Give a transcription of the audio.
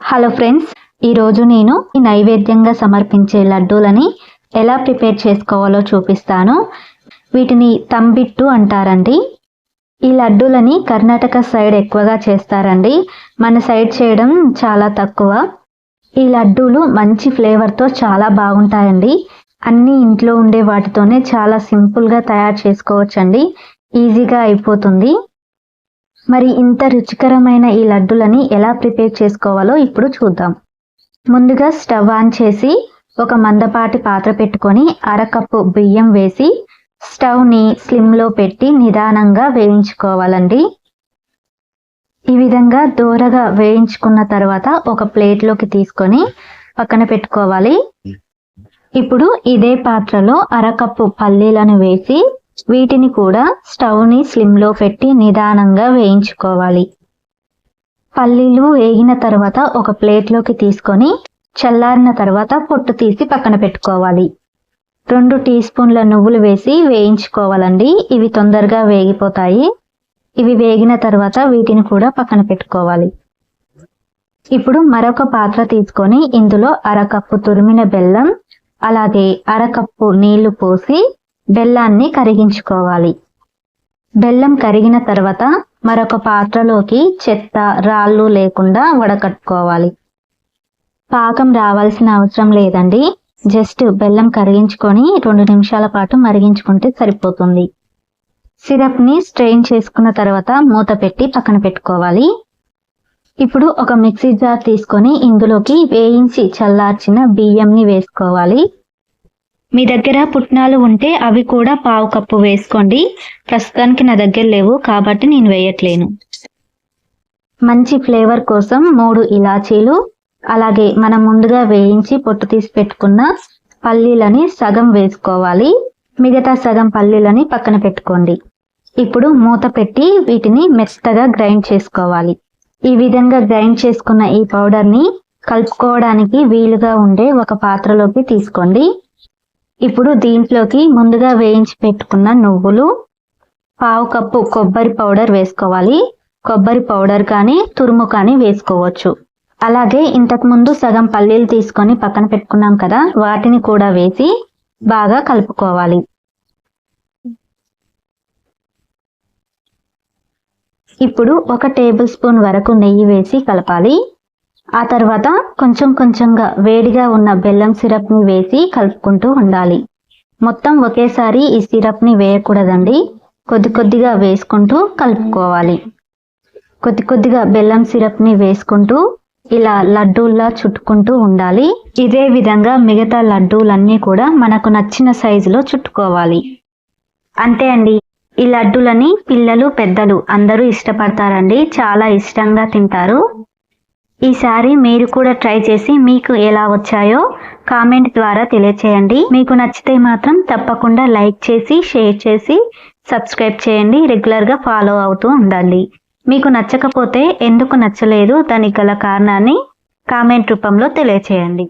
Hello friends ఈరోజు నేను ఈ నైవేద్యంగా సమర్పించే లడ్డూలని ఎలా ప్రిపేర్ చేసుకోవాలో చూపిస్తాను. వీటిని తంబిట్టు అంటారండి. ఈ లడ్డూలని కర్ణాటక సైడ్ ఎక్కువగా చేస్తారండి. మన సైడ్ చేయడం చాలా తక్కువ. ఈ లడ్డూలు మంచి ఫ్లేవర్తో చాలా బాగుంటాయండి. అన్ని ఇంట్లో ఉండే వాటితోనే చాలా సింపుల్గా తయారు చేసుకోవచ్చండి. ఈజీగా అయిపోతుంది. మరి ఇంత రుచికరమైన ఈ లడ్డులని ఎలా ప్రిపేర్ చేసుకోవాలో ఇప్పుడు చూద్దాం. ముందుగా స్టవ్ ఆన్ చేసి ఒక మందపాటి పాత్ర పెట్టుకొని అరకప్పు బియ్యం వేసి స్టవ్ని స్లిమ్లో పెట్టి నిదానంగా వేయించుకోవాలండి. ఈ విధంగా దూరగా వేయించుకున్న తర్వాత ఒక ప్లేట్లోకి తీసుకొని పక్కన పెట్టుకోవాలి. ఇప్పుడు ఇదే పాత్రలో అరకప్పు పల్లీలను వేసి వీటిని కూడా స్టవ్ని స్లిమ్లో పెట్టి నిదానంగా వేయించుకోవాలి. పల్లీలు వేగిన తర్వాత ఒక ప్లేట్లోకి తీసుకొని చల్లారిన తర్వాత పొట్టు తీసి పక్కన పెట్టుకోవాలి. రెండు టీ స్పూన్ల నువ్వులు వేసి వేయించుకోవాలండి. ఇవి తొందరగా వేగిపోతాయి. ఇవి వేగిన తర్వాత వీటిని కూడా పక్కన పెట్టుకోవాలి. ఇప్పుడు మరొక పాత్ర తీసుకొని ఇందులో అరకప్పు తురిమిన బెల్లం అలాగే అరకప్పు నీళ్ళు పోసి బెల్లాన్ని కరిగించుకోవాలి. బెల్లం కరిగిన తర్వాత మరొక పాత్రలోకి చెత్త రాళ్ళు లేకుండా వడకట్టుకోవాలి. పాకం రావాల్సిన అవసరం లేదండి. జస్ట్ బెల్లం కరిగించుకొని రెండు నిమిషాల పాటు మరిగించుకుంటే సరిపోతుంది. సిరప్ని స్ట్రెయిన్ చేసుకున్న తర్వాత మూత పెట్టి పక్కన పెట్టుకోవాలి. ఇప్పుడు ఒక మిక్సీ జార్ తీసుకొని ఇందులోకి వేయించి చల్లార్చిన బియ్యంని వేసుకోవాలి. మీ దగ్గర పుట్నాలు ఉంటే అవి కూడా పావు కప్పు వేసుకోండి. ప్రస్తుతానికి నా దగ్గర లేవు కాబట్టి నేను వేయట్లేను. మంచి ఫ్లేవర్ కోసం మూడు ఇలాచీలు అలాగే మనం ముందుగా వేయించి పొట్టు తీసి పెట్టుకున్న పల్లీలని సగం వేసుకోవాలి. మిగతా సగం పల్లీలని పక్కన పెట్టుకోండి. ఇప్పుడు మూత పెట్టి వీటిని మెత్తగా గ్రైండ్ చేసుకోవాలి. ఈ విధంగా గ్రైండ్ చేసుకున్న ఈ పౌడర్ని కలుపుకోవడానికి వీలుగా ఉండే ఒక పాత్రలోకి తీసుకోండి. ఇప్పుడు దీంట్లోకి ముందుగా వేయించి పెట్టుకున్న నువ్వులు పావు కప్పు కొబ్బరి పౌడర్ వేసుకోవాలి. కొబ్బరి పౌడర్ కానీ తురుము కానీ వేసుకోవచ్చు. అలాగే ఇంతకు ముందు సగం పల్లీలు తీసుకొని పక్కన పెట్టుకున్నాం కదా వాటిని కూడా వేసి బాగా కలుపుకోవాలి. ఇప్పుడు ఒక టేబుల్ స్పూన్ వరకు నెయ్యి వేసి కలపాలి. ఆ తర్వాత కొంచెం కొంచెంగా వేడిగా ఉన్న బెల్లం సిరప్ని వేసి కలుపుకుంటూ ఉండాలి. మొత్తం ఒకేసారి ఈ సిరప్ని వేయకూడదండి. కొద్ది కొద్దిగా వేసుకుంటూ కలుపుకోవాలి. కొద్ది కొద్దిగా బెల్లం సిరప్ని వేసుకుంటూ ఇలా లడ్డూల్లా చుట్టుకుంటూ ఉండాలి. ఇదే విధంగా మిగతా లడ్డూలన్నీ కూడా మనకు నచ్చిన సైజులో చుట్టుకోవాలి. అంతే అండి. ఈ లడ్డూలని పిల్లలు పెద్దలు అందరూ ఇష్టపడతారండి. చాలా ఇష్టంగా తింటారు. ఈసారి మీరు కూడా ట్రై చేసి మీకు ఎలా వచ్చాయో కామెంట్ ద్వారా తెలియచేయండి. మీకు నచ్చితే మాత్రం తప్పకుండా లైక్ చేసి షేర్ చేసి సబ్స్క్రైబ్ చేయండి. రెగ్యులర్గా ఫాలో అవుతూ ఉండాలి మీకు నచ్చకపోతే ఎందుకు నచ్చలేదు దానికి గల కారణాన్ని కామెంట్ రూపంలో తెలియచేయండి.